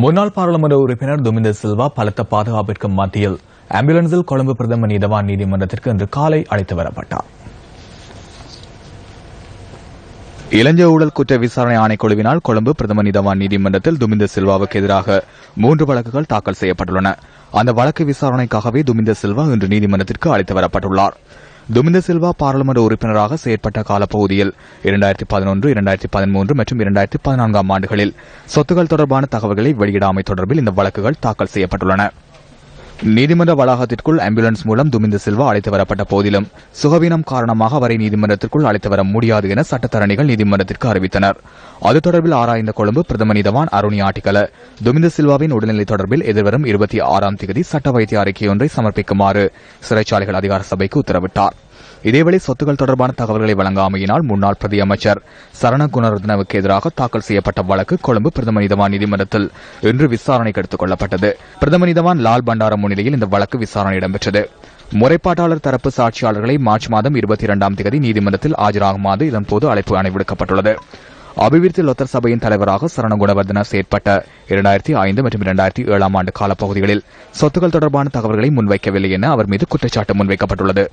முன்னாள் பாராளுமன்ற உறுப்பினர் துமிந்த சில்வா பலத்த பாதுகாப்பிற்கு மத்தியில் ஆம்புலன்ஸில் கொழும்பு பிரதம நீதவான் நீதிமன்றத்திற்கு இன்று காலை அழைத்து வரப்பட்டார். இளைஞ ஊழல் குற்ற விசாரணை ஆணைக்குழுவினால் கொழும்பு பிரதம நீதவான் நீதிமன்றத்தில் துமிந்த சில்வாவுக்கு எதிராக மூன்று வழக்குகள் தாக்கல் செய்யப்பட்டுள்ளன. அந்த வழக்கு விசாரணைக்காகவே துமிந்த சில்வா இன்று நீதிமன்றத்திற்கு அழைத்து வரப்பட்டுள்ளார். துமிந்த சில்வா பாராளுமன்ற உறுப்பினராக செயற்பட்ட காலப்பகுதியில் இரண்டாயிரத்தி பதினொன்று இரண்டாயிரத்தி பதிமூன்று மற்றும் இரண்டாயிரத்தி பதினான்காம் ஆண்டுகளில் சொத்துக்கள் தொடர்பான தகவல்களை வெளியிடாமை தொடர்பில் இந்த வழக்குகள் தாக்கல் செய்யப்பட்டுள்ளன. நீதிமன்ற வளாகத்திற்குள் ஆம்புலன்ஸ் மூலம் துமிந்த செல்வா அழைத்து வரப்பட்ட போதிலும் சுகவீனம் காரணமாக அவரை நீதிமன்றத்திற்குள் அழைத்து வர முடியாது என சட்டத்தரணிகள் நீதிமன்றத்திற்கு அறிவித்தனர். அது தொடர்பில் ஆராய்ந்த கொழும்பு பிரதம நீதவான் அருணி ஆட்டிக்கல. துமிந்த சில்வாவின் உடல்நிலை தொடர்பில் எதிர்வரும் இருபத்தி ஆறாம் தேதி சட்ட வைத்திய அறிக்கையொன்றை சமர்ப்பிக்குமாறு சிறைச்சாலைகள் அதிகார சபைக்கு உத்தரவிட்டார். இதேவேளை சொத்துக்கள் தொடர்பான தகவல்களை வழங்காமையினால் முன்னாள் பிரதி அமைச்சர் சரண குணரத்னவுக்கு எதிராக தாக்கல் செய்யப்பட்ட வழக்கு கொழும்பு பிரதம நீதவான் நீதிமன்றத்தில் இன்று விசாரணைக்கு எடுத்துக் கொள்ளப்பட்டது. பிரதம நீதவான் லால் பண்டார நிலையில் இந்த வழக்கு விசாரணை இடம்பெற்றது. முறைப்பாட்டாளர் தரப்பு சாட்சியாளர்களை மார்ச் மாதம் இருபத்தி இரண்டாம் தேதி நீதிமன்றத்தில் ஆஜராகுமாறு இதன்போது அழைப்பு அனுப்பிவிடுக்கப்பட்டுள்ளது அபிவிருத்தி லொத்தர் சபையின் தலைவராக சரண குணவர்தன செயற்பட்ட இரண்டாயிரத்தி ஐந்து மற்றும் இரண்டாயிரத்தி ஏழாம் ஆண்டு காலப்பகுதிகளில் சொத்துக்கள் தொடர்பான தகவல்களை முன்வைக்கவில்லை என அவர் மீது குற்றச்சாட்டு முன்வைக்கப்பட்டுள்ளது.